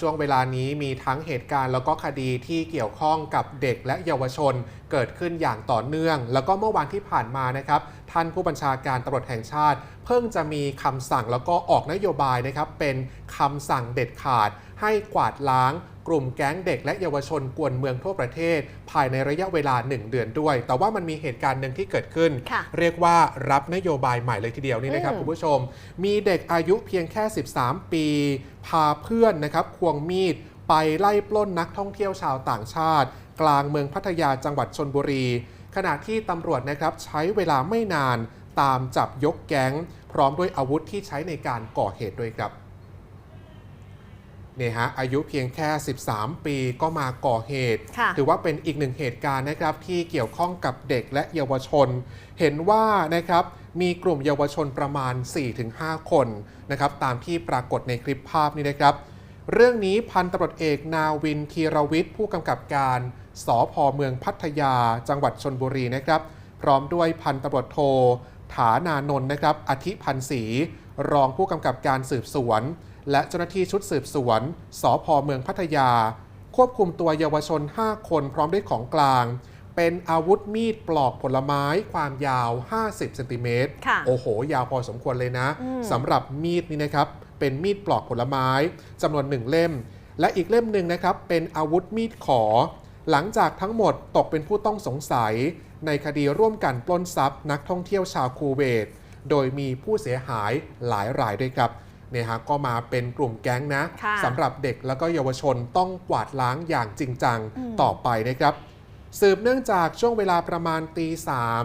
ช่วงเวลานี้มีทั้งเหตุการณ์แล้วก็คดีที่เกี่ยวข้องกับเด็กและเยาวชนเกิดขึ้นอย่างต่อเนื่อง แล้วก็เมื่อวานที่ผ่านมานะครับ ท่านผู้บัญชาการตำรวจแห่งชาติ เพิ่งจะมีคำสั่งแล้วก็ออกนโยบายนะครับเป็นคำสั่งเด็ดขาดให้กวาดล้าง กลุ่มแก๊งเด็กและเยาวชนกวนเมืองทั่วประเทศ ภายในระยะเวลา 1 เดือนด้วย แต่ว่ามันมีเหตุการณ์หนึ่งที่เกิดขึ้นค่ะเรียกว่ารับนโยบายใหม่เลยทีเดียวนี่นะครับอืมคุณผู้ชม มีเด็กอายุเพียงแค่ 13 ปี พาเพื่อนนะครับควงมีดไปไล่ปล้นนักท่องเที่ยวชาวต่างชาติ กลางเมืองพัทยาจังหวัดชนบุรี ขณะที่ตำรวจนะครับใช้เวลาไม่นานตามจับยกแก๊ง พร้อมด้วยอาวุธที่ใช้ในการก่อเหตุด้วยครับ เนี่ยฮะอายุเพียงแค่ 13 ปีก็มาก่อเหตุค่ะถือว่าเป็นอีกหนึ่งเหตุการณ์นะครับที่เกี่ยวข้องกับเด็กและเยาวชน เห็นว่านะครับมีกลุ่มเยาวชนประมาณ 4-5 คนนะครับตามที่ปรากฏในคลิปภาพนี้นะครับ เรื่องนี้พันตำรวจเอกนาวินธีรวิทย์ผู้กำกับการสพเมืองพัทยา จังหวัดชนบุรีนะครับ พร้อมด้วยพันตำรวจโท ฐานานนท์นะครับอธิพันธ์ศรีรองผู้กำกับการสืบสวน และเจ้าหน้าที่ชุดสืบสวนสพเมืองพัทยา ควบคุมตัวเยาวชน 5 คนพร้อมด้วยของกลาง เป็นอาวุธมีดปลอกผลไม้ความยาว 50เซนติเมตรค่ะโอ้โห ยาวพอสมควรเลยนะอืมสำหรับมีดนี้นะครับเป็นมีดปลอกผลไม้จำนวนหนึ่งเล่ม และอีกเล่มหนึ่งนะครับเป็นอาวุธมีดขอ หลังจากทั้งหมดตกเป็นผู้ต้องสงสัย ในคดีร่วมกันปล้นทรัพย์ นักท่องเที่ยวชาวคูเวต โดยมีผู้เสียหายหลายรายด้วยครับ เนี่ยฮะก็มาเป็นกลุ่มแก๊งนะค่ะสำหรับเด็กแล้วก็เยาวชนต้องกวาดล้างอย่างจริงจังอืมต่อไปนะครับ สืบเนื่องจากช่วงเวลาประมาณตีสาม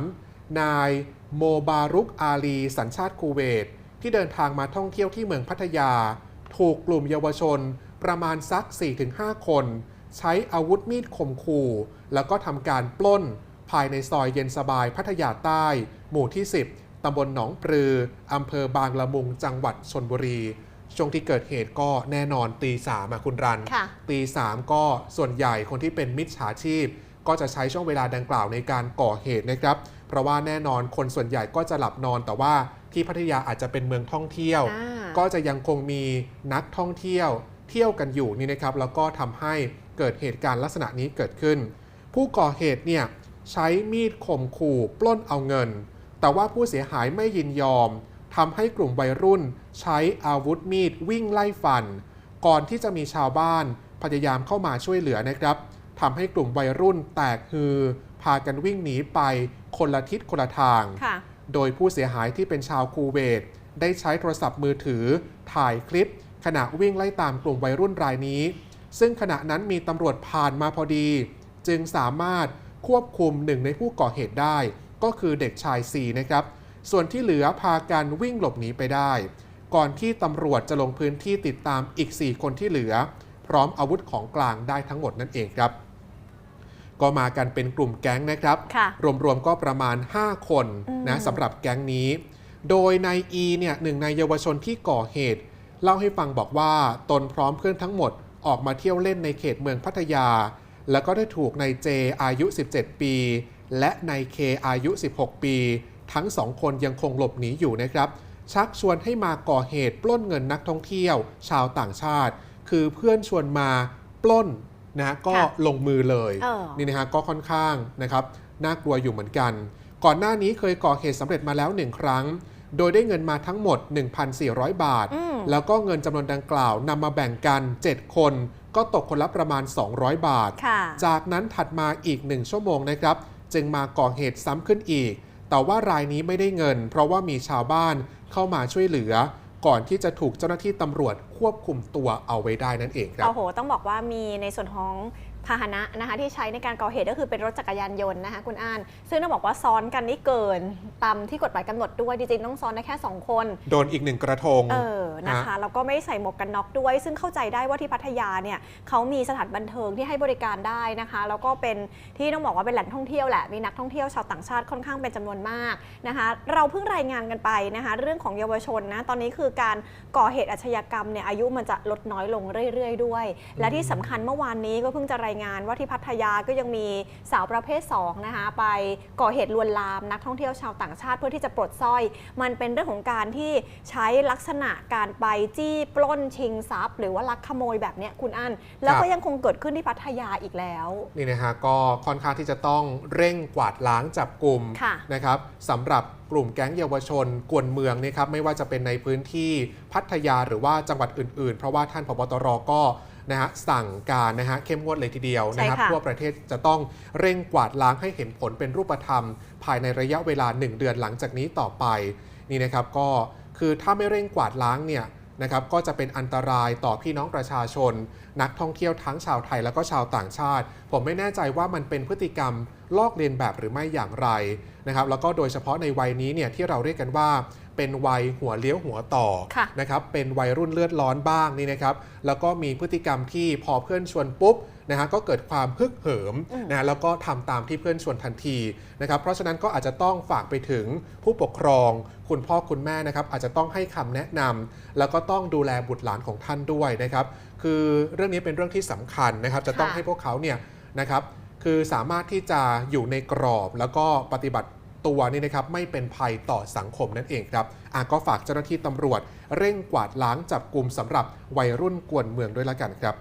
นายโมบารุกอาลี สัญชาติคูเวต ที่เดินทางมาท่องเที่ยวที่เมืองพัทยา ถูกกลุ่มเยาวชนประมาณสัก 4-5 คน ใช้อาวุธมีดข่มขู่ แล้วก็ทำการปล้นภายในซอยเย็นสบายพัทยาใต้ หมู่ที่ 10 ตำบลหนองปลืออำเภอบางละมุง จังหวัดชนบุรี ช่วงที่เกิดเหตุก็แน่นอนตีสามอะคุณรันค่ะตีสามก็ส่วนใหญ่คนที่เป็นมิจฉาชีพ ก็จะใช้ช่วงเวลาดังกล่าวในการก่อเหตุนะครับ เพราะว่าแน่นอนคนส่วนใหญ่ก็จะหลับนอน แต่ว่าที่พัทยาอาจจะเป็นเมืองท่องเที่ยวอ่าก็จะยังคงมีนักท่องเที่ยว เที่ยวกันอยู่นี่นะครับ แล้วก็ทำให้เกิดเหตุการณ์ลักษณะนี้เกิดขึ้น ผู้ก่อเหตุเนี่ยใช้มีดข่มขู่ปล้นเอาเงิน แต่ว่าผู้เสียหายไม่ยินยอมทำให้กลุ่มวัยรุ่น ใช้อาวุธมีดวิ่งไล่ฟัน ก่อนที่จะมีชาวบ้านพยายามเข้ามาช่วยเหลือนะครับทำให้กลุ่มวัยรุ่นแตกฮือ พากันวิ่งหนีไปคนละทิศคนละทางค่ะโดยผู้เสียหายที่เป็นชาวคูเวต ได้ใช้โทรศัพท์มือถือ ถ่ายคลิป ขณะวิ่งไล่ตามกลุ่มวัยรุ่นรายนี้ ซึ่งขณะนั้นมีตำรวจผ่านมาพอดี จึงสามารถควบคุมหนึ่งในผู้ก่อเหตุได้ ก็คือเด็กชายซีนะครับ ส่วนที่เหลือพากันวิ่งหลบหนีไปได้ ก่อนที่ตำรวจจะลงพื้นที่ติดตามอีก 4 คนที่เหลือ พร้อมอาวุธของกลางได้ทั้งหมดนั่นเองครับ ก็มากันเป็นกลุ่มแก๊งนะครับค่ะรวมๆก็ประมาณ 5 คนอืมนะสำหรับแก๊งนี้ โดยนายอีเนี่ยหนึ่งในเยาวชนที่ก่อเหตุ เล่าให้ฟังบอกว่าตนพร้อมเพื่อนทั้งหมดออกมาเที่ยวเล่นในเขตเมืองพัทยา แล้วก็ได้ถูกนายเจอายุ 17 ปี และนายเคอายุ 16 ปี ทั้งสองคนยังคงหลบหนีอยู่นะครับ ชักชวนให้มาก่อเหตุปล้นเงินนักท่องเที่ยว ชาวต่างชาติ คือเพื่อนชวนมาปล้นนะก็ค่ะลงมือเลยเออนี่นะฮะก็ค่อนข้างนะครับน่ากลัวอยู่เหมือนกัน ก่อนหน้านี้เคยก่อเหตุสำเร็จมาแล้วหนึ่งครั้ง โดยได้เงินมาทั้งหมด 1,400 บาทอืมแล้วก็เงินจำนวนดังกล่าวนำมาแบ่งกัน 7 คนก็ตกคนละประมาณ 200 บาทค่ะจากนั้นถัดมาอีก 1 ชั่วโมงนะครับ จึงมาก่อเหตุซ้ำขึ้นอีก แต่ว่ารายนี้ไม่ได้เงิน เพราะว่ามีชาวบ้านเข้ามาช่วยเหลือ ก่อนที่จะถูกเจ้าหน้าที่ตำรวจ ควบคุมตัวเอาไว้ได้นั่นเองครับโอ้โห ต้องบอกว่ามีในส่วนของพาหนะนะคะที่ใช้ในการก่อเหตุก็คือเป็นรถจักรยานยนต์นะคะคุณอ่าน ซึ่งต้องบอกว่าซ้อนกันนี่เกินตามที่กฎหมายกำหนดด้วยจริงๆต้องซ้อนได้แค่ 2 คน โดนอีกหนึ่งกระทง เออนะคะแล้วก็ไม่ใส่หมวกกันน็อกด้วย ซึ่งเข้าใจได้ว่าที่พัทยาเนี่ยเขามีสถานบันเทิงที่ให้บริการได้นะคะแล้วก็เป็นที่ต้องบอกว่าเป็นแหล่งท่องเที่ยวแหละมีนักท่องเที่ยวชาวต่างชาติค่อนข้างเป็นจำนวนมากนะคะเราเพิ่งรายงานกันไปนะคะเรื่องของเยาวชนนะตอนนี้คือการก่อเหตุอาชญากรรมเนี่ยอายุมันจะลดน้อยลงเรื่อยๆด้วย และที่สำคัญเมื่อวานนี้ก็เพิ่งจะรายงานว่าที่พัทยาก็ยังมีสาวประเภท2นะคะไปก่อเหตุลวนลามนักท่องเที่ยวชาวต่างชาติเพื่อที่จะปลดสร้อย มันเป็นเรื่องของการที่ใช้ลักษณะการไปจี้ปล้นชิงทรัพย์ หรือว่าลักขโมยแบบเนี้ยคุณอันแล้วก็ยังคงเกิดขึ้นที่พัทยาอีกแล้วนี่นะฮะก็ค่อนข้างที่จะต้องเร่งกวาดล้างจับกลุ่มค่ะนะครับสำหรับ กลุ่มแก๊งเยาวชนกวนเมืองนี่ครับไม่ว่าจะเป็นในพื้นที่พัทยาหรือว่าจังหวัดอื่นๆ เพราะว่าท่านพบตรก็นะฮะสั่งการนะฮะเข้มงวดเลยทีเดียวนะครับใช่ค่ะทั่วประเทศจะต้องเร่งกวาดล้างให้เห็นผลเป็นรูปธรรม ภายในระยะเวลา 1 เดือนหลังจากนี้ต่อไปนี่นะครับก็คือถ้าไม่เร่งกวาดล้างเนี่ย นะครับก็จะเป็นอันตรายต่อพี่น้องประชาชน นักท่องเที่ยวทั้งชาวไทยแล้วก็ชาวต่างชาติ ผมไม่แน่ใจว่ามันเป็นพฤติกรรมลอกเลียนแบบหรือไม่อย่างไรนะครับแล้วก็โดยเฉพาะในวัยนี้เนี่ยที่เราเรียกกันว่าเป็นวัยหัวเลี้ยวหัวต่อค่ะนะครับเป็นวัยรุ่นเลือดร้อนบ้างนี่นะครับแล้วก็มีพฤติกรรมที่พอเพื่อนชวนปุ๊บ นะฮะก็เกิดความฮึกเหิมอืมนะแล้วก็ทำตามที่เพื่อนชวนทันทีนะครับเพราะฉะนั้นก็อาจจะต้องฝากไปถึงผู้ปกครอง คุณพ่อคุณแม่นะครับอาจจะต้องให้คำแนะนำแล้วก็ต้องดูแลบุตรหลานของท่านด้วยนะครับคือเรื่องนี้เป็นเรื่องที่สำคัญนะครับจะต้องค่ะให้พวกเขาเนี่ยนะครับคือสามารถที่จะอยู่ในกรอบแล้วก็ปฏิบัติตัวนี่นะครับไม่เป็นภัยต่อสังคมนั่นเองครับอะก็ฝากเจ้าหน้าที่ตำรวจ เร่งกวาดล้างจับกลุ่มสำหรับวัยรุ่นกวนเมืองด้วยละกันครับ